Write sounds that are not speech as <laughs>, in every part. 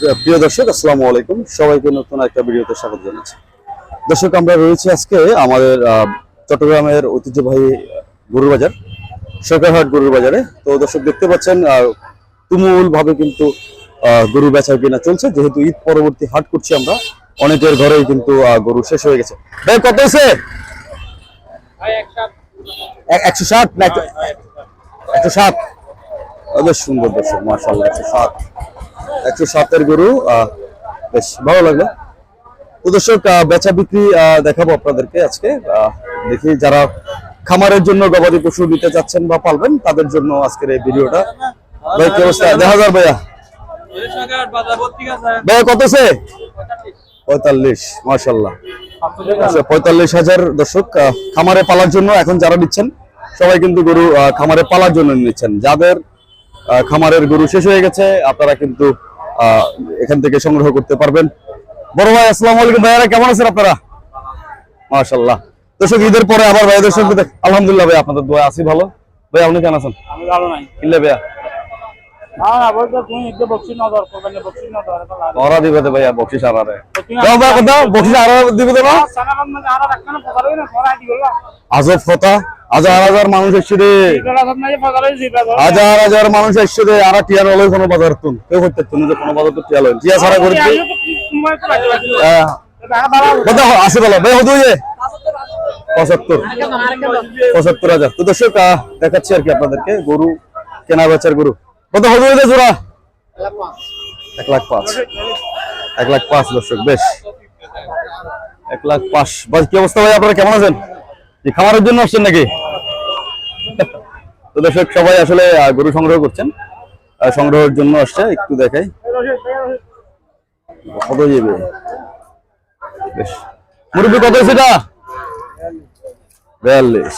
প্রিয় দর্শক, আসসালামু আলাইকুম। সবাইকে নতুন একটা ভিডিওতে স্বাগত জানাচ্ছি। দর্শক, আমরা রয়েছি আজকে আমাদের চট্টগ্রামের ঐতিহ্যবাহী গরুর বাজার, সরকারহাট গরুর বাজারে। তো দর্শক, দেখতে পাচ্ছেন তুমুল ভাবে কিন্তু গরু বেচা কিনা চলছে। যেহেতু ঈদ পরবর্তী হাট করছি আমরা, অনেকের ঘরেই কিন্তু গরু শেষ হয়ে গেছে। ভাই, কত এক- একশো ষাট না একশো- বেশ সুন্দর দর্শক মার্শাল্লাহ একশো সাত একশো সাতের গরু বেশ ভালো লাগল। তো দর্শক বেচা বিক্রি দেখাবো আপনাদেরকে আজকে। দেখি যারা খামারের জন্য গবাদি পশু দিতে চাচ্ছেন বা পালবেন, তাদের জন্য আজকের এই ভিডিওটা। ভাই, কি অবস্থা? দেখা যার ভাইয়া। ভাইয়া, কত সে পঁয়তাল্লিশ মার্শাল্লাহ আচ্ছা পঁয়তাল্লিশ হাজার দর্শক খামারে পালার জন্য এখন যারা নিচ্ছেন, সবাই কিন্তু গরু খামারে পালার জন্য নিচ্ছেন। যাদের খামারের গরু শেষ হয়ে গেছে, আপনারা কিন্তু এখান থেকে সংগ্রহ করতে পারবেন। বড় ভাই আসসালামু আলাইকুম। ভাইয়ারা কেমন আছেন আপনারা? মাশাল্লাহ দর্শক ঈদের পরে আবার ভাইদের সঙ্গে আলহামদুলিল্লাহ ভাই আপনাদের দোয়া আছি ভালো। ভাই আপনি কেমন আছেন? আমি ভালো নাই। কিনলে ভাইয়া? আজব কথা হাজার হাজার মানুষ ধর হাজার হাজার মানুষ রে। আর টিয়ার হলে কোনো বাজার তুন কেউ করতে তুমি যে কোনো বাজার তো টিয়া লইন। টিয়া ছাড়া করে কত আসে বলো। ভাই হতো যে পঁচাত্তর। পঁচাত্তর হাজার। তো দর্শক দেখাচ্ছি আর কি আপনাদেরকে। গরু, কেনা বেচার গরু। কত হতো যে জোড়া? এক লাখ পাঁচ। এক লাখ পাঁচ দর্শক, বেশ। এক লাখ পাঁচ। কি অবস্থা ভাই? আপনারা কেমন আছেন? কি খামারের জন্য আসছেন নাকি? তো দর্শক সবাই আসলে গরু সংগ্রহ করছেন। সংগ্রহের জন্য আসছে একটু দেখাই। কত যাবে বেশ। মুরব্বী কত বিয়াল্লিশ।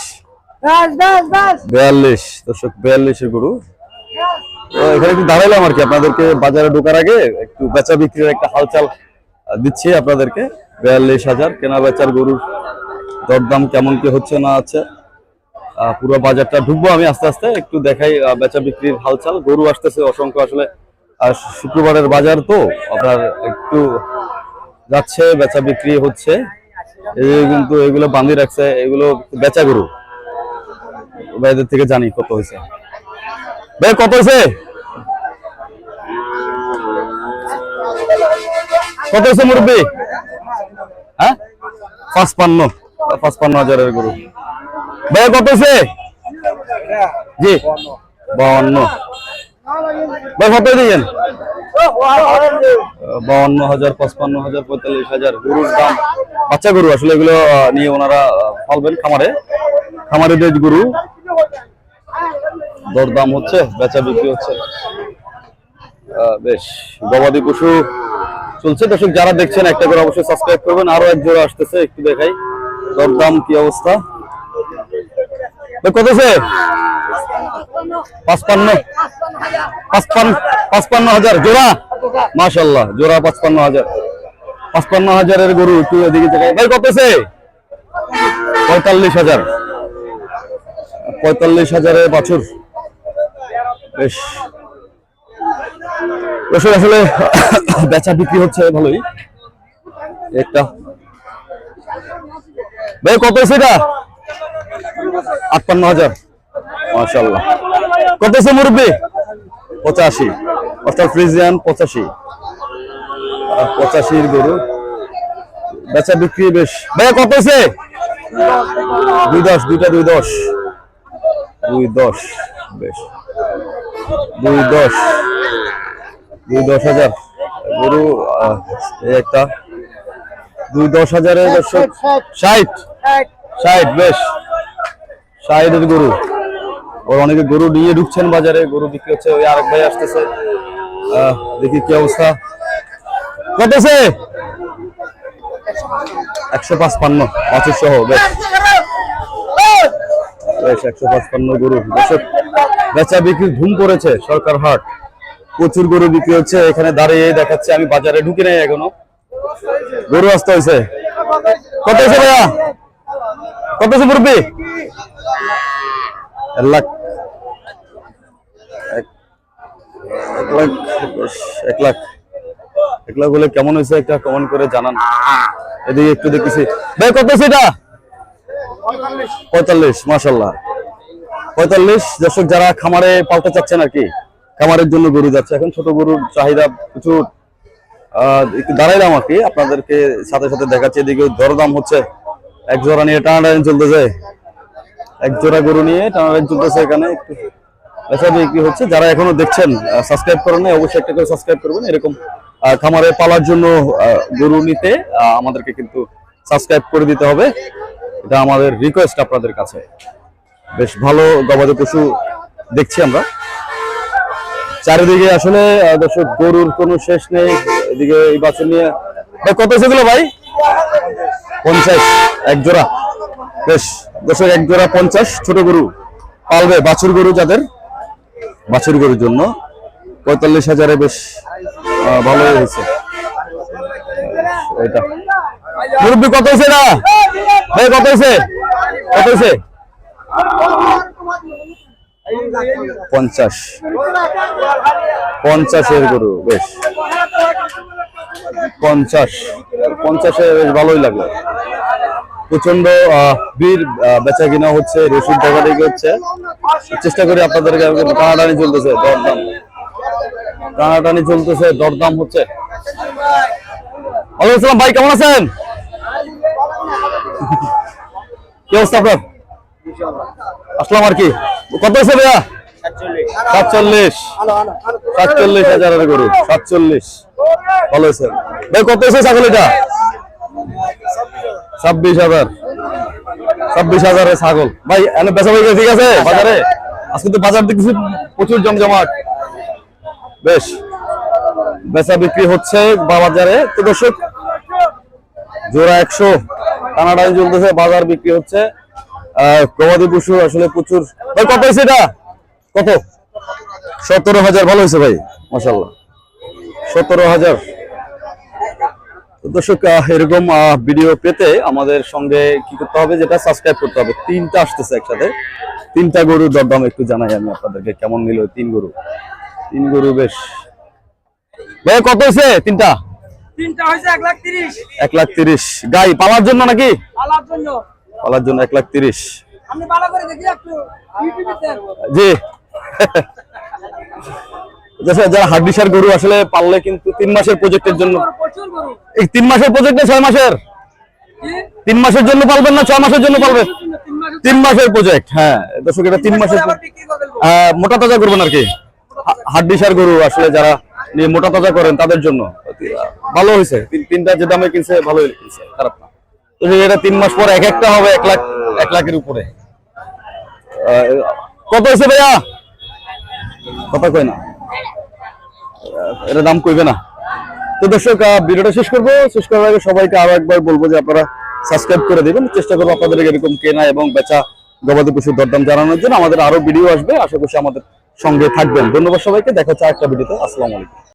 বাস বাস বাস। বিয়াল্লিশ। দর্শক বিয়াল্লিশের গরু। এখানে একটু দাঁড়াইলাম আর কি আপনাদেরকে বাজারে ঢোকার আগে একটু বেচা বিক্রির একটা হালচাল দিচ্ছি আপনাদেরকে। বিয়াল্লিশ হাজার কেনা বেচার গরুর দরদাম কেমন কি হচ্ছে না আছে পুরো বাজারটা ঢুকবো আমি আস্তে আস্তে, একটু দেখাই বেচা বিক্রির হালচাল। গরু আসতেছে অসংখ্য আসলে শুক্রবারের বাজার তো, আপনার একটু যাচ্ছে, বেচা বিক্রি হচ্ছে। কিন্তু এগুলো বান্ধি রাখছে, এগুলো বেচা গরু। ভাইদের থেকে জানি কত হয়েছে। ভাই, কত হয়েছে? কত হয়েছে মুরব্বী? হ্যাঁ? পাঁচপান্ন। পাঁচপান্ন হাজারের গরু। ভাই কত হয়েছে? জি। বাউন্ন। ভাই, কত দিয়েছেন? বাউন্ন হাজার, পঁচপান্ন হাজার, পঁয়তাল্লিশ হাজার, গরুর দাম। বাচ্চা গরু, আসলে এগুলো নিয়ে ওনারা পালবেন খামারে। খামারে যে গরু। দরদাম হচ্ছে, বেচা বিক্রি হচ্ছে। বেশ। গবাদি পশু চলছে। দর্শক, যারা দেখছেন, একটা করে অবশ্যই সাবস্ক্রাইব করবেন। আরও এক জোড়া আসতেছে, একটু দেখাই। দরদাম কি অবস্থা? কত আছে? পাঁচপান্ন। পাঁচপান্ন পাঁচপান্ন হাজার। জোড়া? জোড়া পাঁচপান্ন হাজার। পাঁচপান্ন হাজারের গরু এদিকে ভাই, কত আছে? পঁয়তাল্লিশ হাজার। পঁয়তাল্লিশ হাজারের বছর। বেশ। আসলে বেচা বিক্রি হচ্ছে ভালোই। একটা ভাই, কত সেটা আটান্ন হাজার। মাশাল্লাহ কত আছে মুরব্বী? পঁচাশি। অর্থাৎ ফ্রিজিয়ান পঁচাশি। পঁচাশির গরু। বেচা বিক্রি বেশ। ভাইয়া কত আছে? দুই দশ, দুইটা দুই দশ। দুই দশ, বেশ। দুই দশ। দুই দশ হাজার। গরু একটা। দুই দশ হাজারের দর্শক, ষাট। ষাট গরু। ওর অনেকে গরু নিয়ে ঢুকছেন বাজারে, গরু বিক্রি হচ্ছে। ওই আরেক ভাই আসতেছে। দেখি কি অবস্থা। একশো পাঁচপান্ন পাঁচের সহ, বেশ। বেচা বিক্রি ধুম পড়েছে সরকার হাট। প্রচুর গরু বিক্রি হচ্ছে। এখানে দাঁড়িয়ে দেখাচ্ছে, আমি বাজারে ঢুকি নাই এখনও। গরু আসতে হয়েছে। কত হয়েছে ভাইয়া? কত কেমন হয়েছে একটা করে জানান। এদিকে একটু ভাই, কত পঁয়তাল্লিশ মাসাল্লাহ পঁয়তাল্লিশ, দর্শক, যারা খামারে পালতে চাচ্ছেন আর কি, খামারের জন্য গরু যাচ্ছে। এখন ছোট গরুর চাহিদা একটু দাঁড়াইলাম আর কি, আপনাদেরকে সাথে সাথে দেখাচ্ছে। এদিকে দরদাম হচ্ছে। এক জোড়া নিয়ে টানা টানাটানি চলতেছে। এক জোড়া গরু নিয়ে টানা টানাটানি চলতেছে এখানে। একটু বেচা বিক্রি হচ্ছে। যারা এখনও দেখছেন সাবস্ক্রাইব করেন নাই, অবশ্যই একটা করে সাবস্ক্রাইব করবেন। এরকম খামারে পালার জন্য গরু নিতে আমাদেরকে কিন্তু সাবস্ক্রাইব করে দিতে হবে। এটা আমাদের রিকোয়েস্ট আপনাদের কাছে। বেশ ভালো গবাদি পশু দেখছি আমরা। চারিদিকে আসলে দর্শক গরুর কোনো শেষ নেই। এদিকে এই বাছুর নিয়ে কত সেগুলো ভাই? পঞ্চাশ, এক জোড়া। বেশ, দর্শক, এক জোড়া পঞ্চাশ, ছোট গরু পালবে বাছুর গরু যাদের, বাছুর গরুর জন্য। পঁয়তাল্লিশ হাজারে বেশ ভালোই হয়েছে। এটা। মুরব্বী, কত হয়েছে না ভাই, কত হয়েছে? কত হয়েছে? পঞ্চাশ। পঞ্চাশের গরু, বেশ। পঞ্চাশ। পঞ্চাশে বেশ ভালোই লাগল। প্রচণ্ড বীর বেচা কিনা হচ্ছে, রসুন টাকা হচ্ছে। চেষ্টা করি আপনাদেরকে টানাটানি চলতেছে, দরদাম। টানাটানি চলতেছে, দরদাম হচ্ছে। আসসালাম, ভাই, কেমন আছেন? কি অবস্থা আপনার? আসলাম আর কি। কত হয়েছে ভাইয়া? সাতচল্লিশ। সাতচল্লিশ। হাজারের গরু সাতচল্লিশ। ভালো হয়েছে ভাই কত ছাগল এটা? ছাব্বিশ হাজার। ছাব্বিশ হাজারের ছাগল। ভাই এনে বেচা বিক্রি ঠিক আছে বাজারে? আজকে তো বাজার দেখতেছি প্রচুর জমজমাট। বেশ। বেচা বিক্রি হচ্ছে বাজারে। তো দর্শক জোড়া একশো। কানাডায় চলতেছে বাজার বিক্রি হচ্ছে। আহ, গবাদি পশু আসলে প্রচুর। ভাই কত হয়েছে এটা? কত? সতেরো হাজার। ভালো হয়েছে ভাই মাসাল্লাহ সতেরো হাজার। দর্শক এরকম ভিডিও পেতে আমাদের সঙ্গে কি করতে হবে যেটা সাবস্ক্রাইব করতে হবে। তিনটা আসতেছে একসাথে। তিনটা গরুর দরদাম একটু জানাই আমি আপনাদেরকে কেমন নিল তিন গরু? তিন গরু বেশ। ভাই কত হয়েছে তিনটা? এক লাখ তিরিশ। গাই পালার জন্য নাকি? পালার জন্য। এক লাখ তিরিশ। জি। <laughs> যারা হাড্ডিসার গরু আসলে পাললে কিন্তু তিন মাসের প্রজেক্টের জন্য এই তিন মাসের প্রজেক্টে ছয় মাসের? তিন মাসের জন্য পালবেন না ছয় মাসের জন্য পালবেন? তিন মাসের প্রজেক্ট হ্যাঁ। দর্শক এটা তিন মাসের আহ, মোটা তাজা করবেন আর কি। হাড্ডিসার গরু আসলে যারা নিয়ে মোটা তাজা করেন তাদের জন্য। ভালো হয়েছে। তিন- তিনটা যে দামে কিনছে ভালো কিনছে খারাপ না। তো এটা তিন মাস পর এক একটা হবে এক লাখ এক লাখের উপরে। কত হয়েছে ভাইয়া? কথা কয় না? এটা দাম কইবে না। তো দর্শক ভিডিওটা শেষ করব। শেষ করার আগে সবাইকে আরও একবার বলব যে আপনারা সাবস্ক্রাইব করে দেবেন। চেষ্টা করব আপনাদের এরকম কেনা এবং বেচা গবাদি পশুর দরদাম জানানোর জন্য। আমাদের আরও ভিডিও আসবে। আশা করছি আমাদের সঙ্গে থাকবেন। ধন্যবাদ সবাইকে। দেখা হচ্ছে একটা ভিডিওতে আসসালাম আলাইকুম।